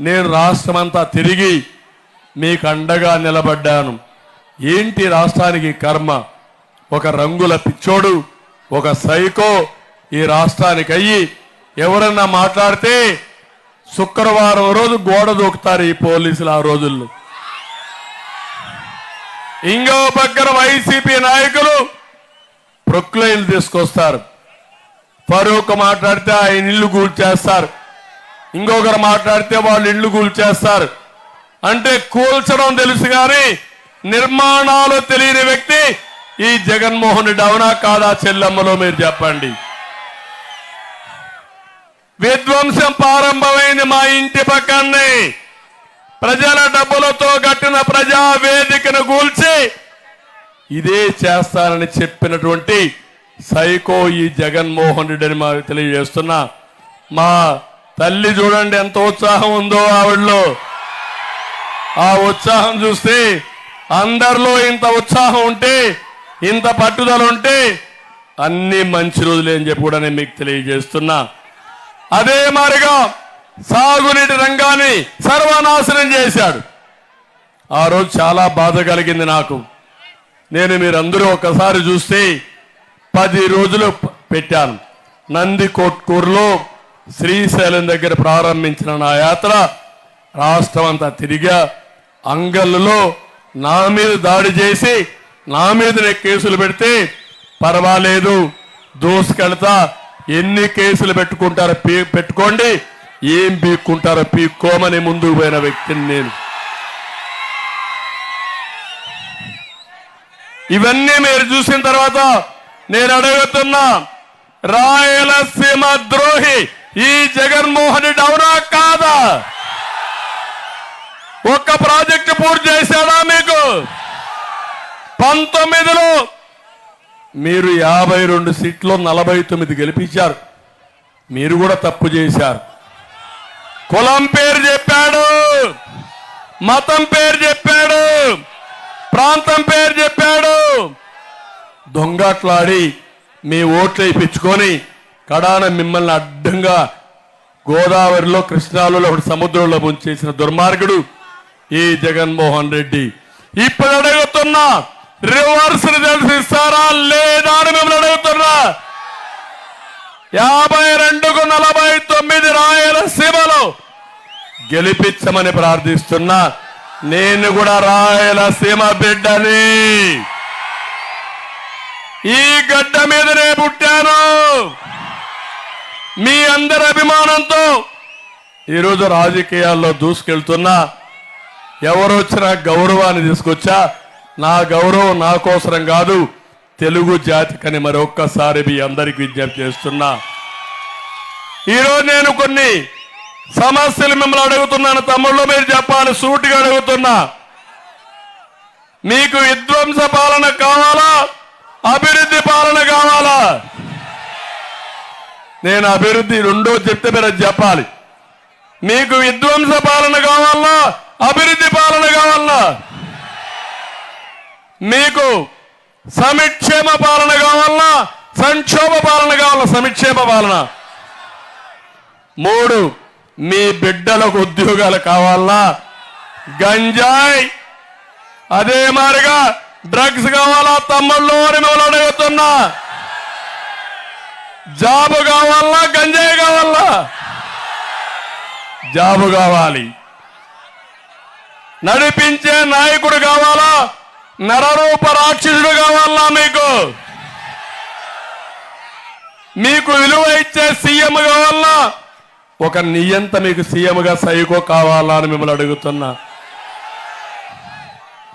నేను రాష్ట్రమంతా తిరిగి మీకు అండగా నిలబడ్డాను. ఏంటి రాష్ట్రానికి కర్మ? ఒక రంగుల పిచ్చోడు ఒక సైకో ఈ రాష్ట్రానికి అయ్యి ఎవరన్నా మాట్లాడితే శుక్రవారం రోజు గోడ దూకుతారు ఈ పోలీసులు ఆ రోజుల్లో. ఇంకో పక్కన వైసీపీ నాయకులు ప్రొక్లైన్లు తీసుకొస్తారు. ఫరూక్ మాట్లాడితే ఆయన ఇల్లు కూల్చేస్తారు ఇంకొకరు మాట్లాడితే వాళ్ళు ఇల్లు కూల్చేస్తారు. అంటే కూల్చడం తెలుసు కానీ నిర్మాణాలు తెలియని వ్యక్తి ఈ జగన్మోహన్ రెడ్డి అవునా కాదా చెల్లమ్మలో మీరు చెప్పండి. విధ్వంసం ప్రారంభమైంది మా ఇంటి పక్కనే ప్రజల డబ్బులతో కట్టిన ప్రజా వేదికను కూల్చి ఇదే చేస్తానని చెప్పినటువంటి సైకో ఈ జగన్మోహన్ రెడ్డి అని మాకు తెలియజేస్తున్నా. మా తల్లి చూడండి ఎంత ఉత్సాహం ఉందో ఆవిడలో. ఆ ఉత్సాహం చూస్తే అందరిలో ఇంత ఉత్సాహం ఉంటే ఇంత పట్టుదల ఉంటే అన్ని మంచి రోజులే అని చెప్పి కూడా నేను మీకు తెలియజేస్తున్నా. అదే మారిగా సాగునీటి రంగాన్ని సర్వనాశనం చేశాడు. ఆ రోజు చాలా బాధ కలిగింది నాకు. నేను మీరందరూ ఒకసారి చూస్తే పది రోజులు పెట్టాను. నంది కోట్కూరులో శ్రీశైలం దగ్గర ప్రారంభించిన నా యాత్ర రాష్ట్రం అంతా తిరిగా అంగళ్ళలో నా మీద దాడి చేసి నా మీదనే కేసులు పెడితే పర్వాలేదు. దోసుకెళ్తా. ఎన్ని కేసులు పెట్టుకుంటారో పీ- పెట్టుకోండి. ఏం పీక్కుంటారో పీక్కోమని ముందుకు పోయిన వ్యక్తిని నేను. ఇవన్నీ మీరు చూసిన తర్వాత నేను అడుగుతున్నా రాయలసీమ ద్రోహి ఈ జగన్మోహన్ రెడ్డి అవునా కాదా? ఒక్క ప్రాజెక్ట్ పూర్తి చేశాడా మీకు? పంతొమ్మిదిలో మీరు యాభై రెండు సీట్లు నలభై తొమ్మిది గెలిపించారు. మీరు కూడా తప్పు చేశారు. కులం పేరు చెప్పాడు. మతం పేరు చెప్పాడు. ప్రాంతం పేరు చెప్పాడు. దొంగట్లాడి మీ ఓట్లు వేయించుకొని కడాన మిమ్మల్ని అడ్డంగా గోదావరిలో కృష్ణాలలో ఒకటి సముద్రంలో ముంచేసిన దుర్మార్గుడు ఈ జగన్మోహన్ రెడ్డి. ఇప్పుడు అడుగుతున్నా రివర్స్ రిజల్ట్స్ ఇస్తారా లేదా అని మిమ్మల్ని అడుగుతున్నా. యాభై రెండుకు నలభై తొమ్మిది రాయలసీమలో గెలిపించమని ప్రార్థిస్తున్నా. నేను కూడా రాయలసీమ బిడ్డని. ఈ గడ్డ మీదనే పుట్టాను. మీ అందరి అభిమానంతో ఈరోజు రాజకీయాల్లో దూసుకెళ్తున్నా ఎవరు వచ్చినా గౌరవాన్ని తీసుకొచ్చా? నా గౌరవం నా కోసరం కాదు తెలుగు జాతికని మరొక్కసారి మీ అందరికి విజ్ఞప్తి చేస్తున్నా. ఈరోజు నేను కొన్ని సమస్యలు మిమ్మల్ని అడుగుతున్నాను తమ్ముళ్ళు మీరు చెప్పాలి సూటిగా అడుగుతున్నా. మీకు విధ్వంస పాలన కావాలా? అభివృద్ధి పాలన కావాలా? నేను అభివృద్ధి రెండో చెప్తే మీరు అది చెప్పాలి. మీకు విధ్వంస పాలన కావాలా? అభివృద్ధి పాలన కావాలా? మీకు సమిక్షేమ పాలన కావాలా? సంక్షోభ పాలన కావాలా? సమిక్షేమ పాలన. మూడు మీ బిడ్డలకు ఉద్యోగాలు కావాలా? గంజాయి. అదే మారిగా డ్రగ్స్ కావాలా? తమ్ముళ్ళు అని మిమ్మల్ని అడుగుతున్నా జాబు కావాలా గంజాయి కావాలా? జాబు కావాలి. నడిపించే నాయకుడు కావాలా? నరరూప రాక్షసుడు కావాలా మీకు? మీకు విలువ ఇచ్చే సీఎం కావాలా? ఒక నియంత మీకు సీఎంగా సైకో కావాలా అని మిమ్మల్ని అడుగుతున్నా.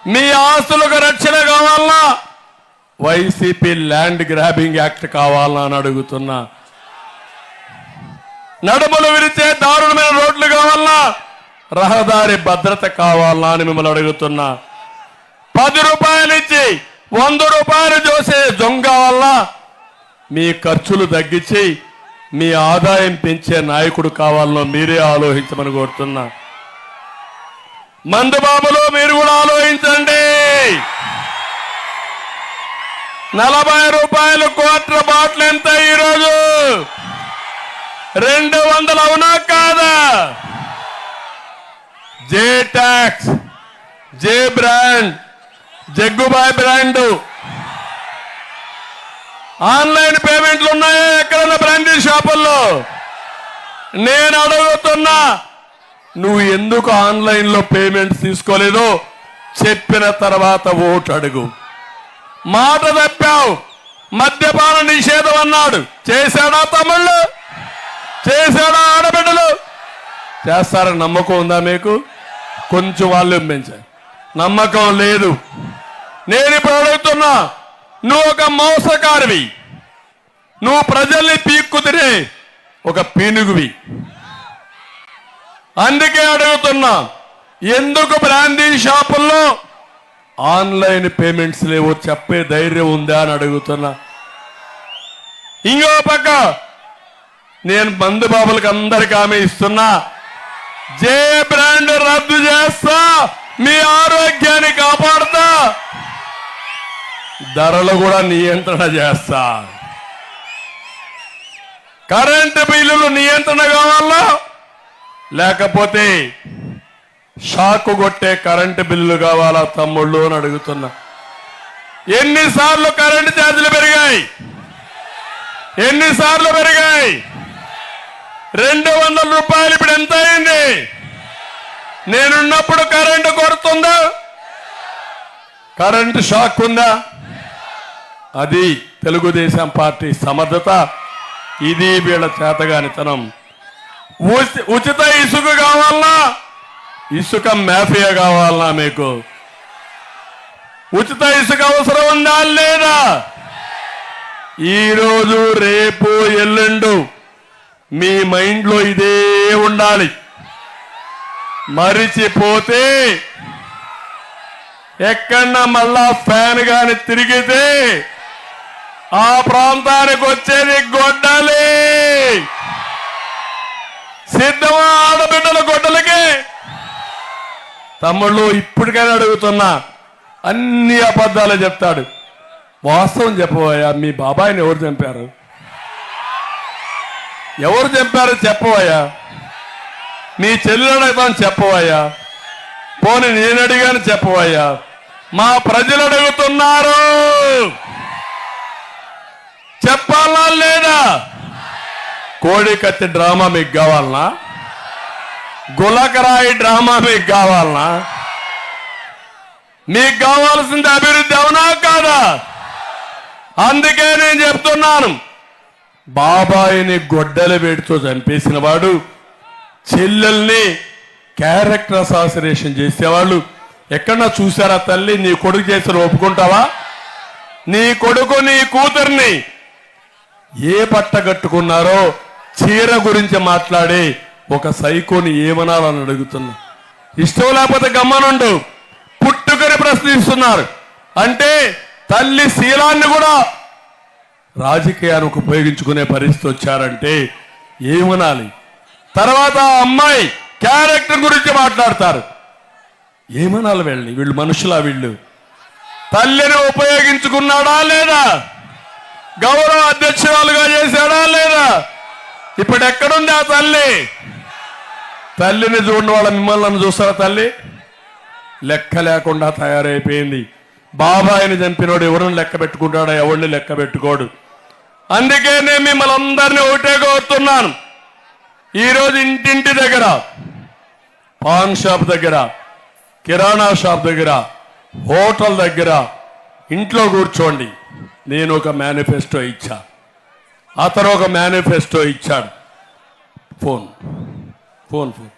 మీ ఆస్తులకు రక్షణ కావాలా? వైసీపీ ల్యాండ్ గ్రాబింగ్ యాక్ట్ కావాలని అని అడుగుతున్నా. నడుములు విరిచే దారుణమైన రోడ్లు కావాలా? రహదారి భద్రత కావాలా అని మిమ్మల్ని అడుగుతున్నా. పది రూపాయలు ఇచ్చి వంద రూపాయలు చూసే దొంగ వల్ల మీ ఖర్చులు తగ్గించి మీ ఆదాయం పెంచే నాయకుడు కావాలనో మీరే ఆలోచించమని కోరుతున్నా. మందుబాబులో మీరు కూడా ఆలోచించండి. నలభై రూపాయలు క్వార్టర్ బాటిల్ ఎంత ఈరోజు? రెండు వందలు అవునా కాదా? J tax J brand Jaggubhai brand. Online పేమెంట్లు ఉన్నాయా ఎక్కడన్నా బ్రాండీ షాపుల్లో? నేను అడుగుతున్నా నువ్వు ఎందుకు ఆన్లైన్లో పేమెంట్ తీసుకోలేదో చెప్పిన తర్వాత ఓటు అడుగు. మాట తప్పావు. మద్యపాన నిషేధం అన్నాడు. చేశాడా తమ్ముళ్ళు? చేశాడా ఆడబిడ్డలు? చేస్తారని నమ్మకం ఉందా మీకు? కొంచెం వాళ్ళు పెంచారు నమ్మకం లేదు. నేను ఇప్పుడు అడుగుతున్నా నువ్వు ఒక మోసకారివి నువ్వు ప్రజల్ని పీక్కు తినే ఒక పీనుగువి. అందుకే అడుగుతున్నా ఎందుకు బ్రాందీ షాపుల్లో ఆన్లైన్ పేమెంట్స్ లేవో చెప్పే ధైర్యం ఉందా అని అడుగుతున్నా. ఇంకో పక్క నేను మందు బాబులకు అందరికి ఆమె ఇస్తున్నా. జే బ్రాండ్ రద్దు చేస్తా మీ ఆరోగ్యాన్ని కాపాడుతా. ధరలు కూడా నియంత్రణ చేస్తా. కరెంటు బిల్లులు నియంత్రణ కావాలా? లేకపోతే షాకు కొట్టే కరెంటు బిల్లు కావాలా తమ్ముళ్ళు అని అడుగుతున్నా. ఎన్నిసార్లు కరెంటు ఛార్జీలు పెరిగాయి? ఎన్నిసార్లు పెరిగాయి? రెండు వందల రూపాయలు ఇప్పుడు ఎంత అయింది? నేనున్నప్పుడు కరెంటు కొడుతుందా? కరెంటు షాక్ ఉందా? అది తెలుగుదేశం పార్టీ సమర్థత. ఇది వీళ్ళ చేతగానితనం. ఉచి- ఉచిత ఇసుక కావాలనా ఇసుక మాఫియా కావాలనా మీకు? ఉచిత ఇసుక అవసరం ఉందా లేదా? ఈరోజు రేపు ఎల్లుండు మీ మైండ్లో ఇదే ఉండాలి. మరిచిపోతే ఎక్కడన్నా మళ్ళా ఫ్యాన్ కానీ తిరిగితే ఆ ప్రాంతానికి వచ్చేది గొడ్డలి. తమ్ముళ్ళు ఇప్పటికైనా అడుగుతున్నా అన్ని అబద్ధాలు చెప్తాడు. వాస్తవం చెప్పబోయా మీ బాబాయిని ఎవరు చంపారు? ఎవరు చంపారో చెప్పవయ్యా నీ చెల్లెలు అడుగుతాను చెప్పవయ్యా పోనీ నేను అడిగాను చెప్పవయ్యా మా ప్రజలు అడుగుతున్నారు. చెప్పాలా లేదా? కోడి కత్తి డ్రామా మీకు కావాలనా? గులకరాయి డ్రామా మీకు కావాలనా? మీకు కావాల్సింది అభివృద్ధి అవునా కాదా? అందుకే నేను చెప్తున్నాను. బాబాయిని గొడ్డలు వేడితో చంపేసిన వాడు చెల్లెల్ని క్యారెక్టర్ అసాసినేషన్ చేసేవాళ్ళు. ఎక్కడన్నా చూసారా తల్లి నీ కొడుకు చేసిన ఒప్పుకుంటావా? నీ కొడుకు నీ కూతుర్ని ఏ పట్ట కట్టుకున్నారో చీర గురించి మాట్లాడి ఒక సైకోని ఏమనాలని అడుగుతున్నా? ఇష్టం లేకపోతే గమ్మనుండు పుట్టుకని ప్రశ్నిస్తున్నారు. అంటే తల్లి శీలాన్ని కూడా రాజకీయానికి ఉపయోగించుకునే పరిస్థితి వచ్చారంటే ఏమనాలి? తర్వాత ఆ అమ్మాయి క్యారెక్టర్ గురించి మాట్లాడతారు. ఏమనాలి వీళ్ళని? వీళ్ళు మనుషులా వీళ్ళు? తల్లిని ఉపయోగించుకున్నాడా లేదా? గౌరవ అధ్యక్షురాలుగా చేశాడా లేదా? ఇప్పుడు ఎక్కడుంది ఆ తల్లి? తల్లిని చూడండి వాళ్ళ మిమ్మల్ని చూస్తారా తల్లి? లెక్క లేకుండా తయారైపోయింది. బాబాయిని చంపినోడు ఎవరిని లెక్క పెట్టుకుంటాడో ఎవరిని లెక్క పెట్టుకోడు. అందుకే నేను మిమ్మల్ని అందరినీ ఒకటే కోరుతున్నాను. ఈరోజు ఇంటింటి దగ్గర పాన్ షాప్ దగ్గర కిరాణా షాప్ దగ్గర హోటల్ దగ్గర ఇంట్లో కూర్చోండి. నేను ఒక మేనిఫెస్టో ఇచ్చా. అతను ఒక మేనిఫెస్టో ఇచ్చాడు. ఫోన్. Phone phone.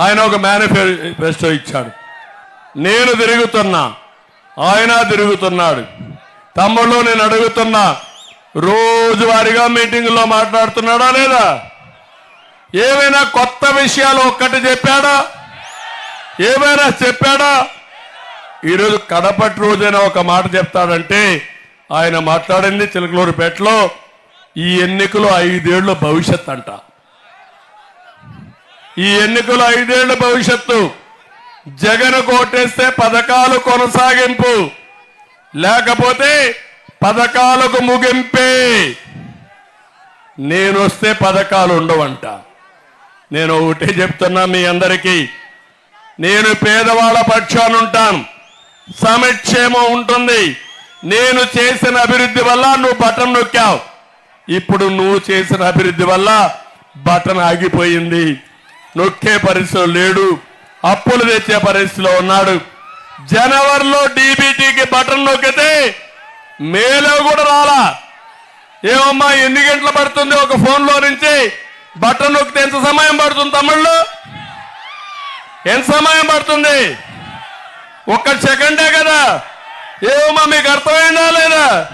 ఆయన ఒక మేనిఫెస్టో ఇచ్చాడు. నేను తిరుగుతున్నా ఆయన తిరుగుతున్నాడు. తమ్ముళ్ళు నేను అడుగుతున్నా రోజువారీగా మీటింగ్లో మాట్లాడుతున్నాడా లేదా? ఏమైనా కొత్త విషయాలు ఒక్కటి చెప్పాడా? ఏమైనా చెప్పాడా? ఈరోజు కడపటి రోజైనా ఒక మాట చెప్తాడంటే ఆయన మాట్లాడింది చిలకలూరుపేటలో ఈ ఎన్నికలు ఐదేళ్ళ భవిష్యత్ అంట. ఈ ఎన్నికలు ఐదేళ్ళ భవిష్యత్తు. జగన్ కోటేస్తే పథకాలు కొనసాగింపు. లేకపోతే పథకాలకు ముగింపే. నేను వస్తే పథకాలు ఉండవంట. నేను ఒకటే చెప్తున్నా మీ అందరికీ. నేను పేదవాళ్ళ పక్షానుంటాను సమక్షేమం ఉంటుంది. నేను చేసిన అభివృద్ధి వల్ల నువ్వు బటన్ నొక్కావు. ఇప్పుడు నువ్వు చేసిన అభివృద్ధి వల్ల బటన్ ఆగిపోయింది. నొక్కే పరిస్థితిలో లేడు. అప్పులు తెచ్చే పరిస్థితిలో ఉన్నాడు. జనవరిలో డీబీటీకి బటన్ నొక్కితే మేలో కూడా రాలా. ఏమమ్మా ఎన్ని గంటలు పడుతుంది ఒక ఫోన్లో నుంచి? బటన్ నొక్కితే ఎంత సమయం పడుతుంది తమ్ముళ్ళు ఎంత సమయం పడుతుంది? ఒక్క సెకండే కదా. ఏమమ్మా మీకు అర్థమైందా లేదా?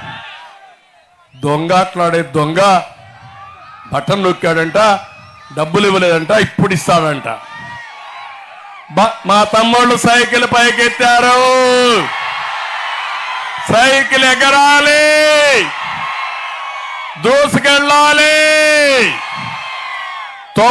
దొంగ అట్లాడే దొంగ బటన్ నొక్కాడంట. డబ్బులు ఇవ్వలేదంట ఇప్పుడు ఇస్తానంట మా తమ్ముళ్ళు సైకిల్ పైకెత్తారు. సైకిల్ ఎగరాలి. దూసుకెళ్ళాలి.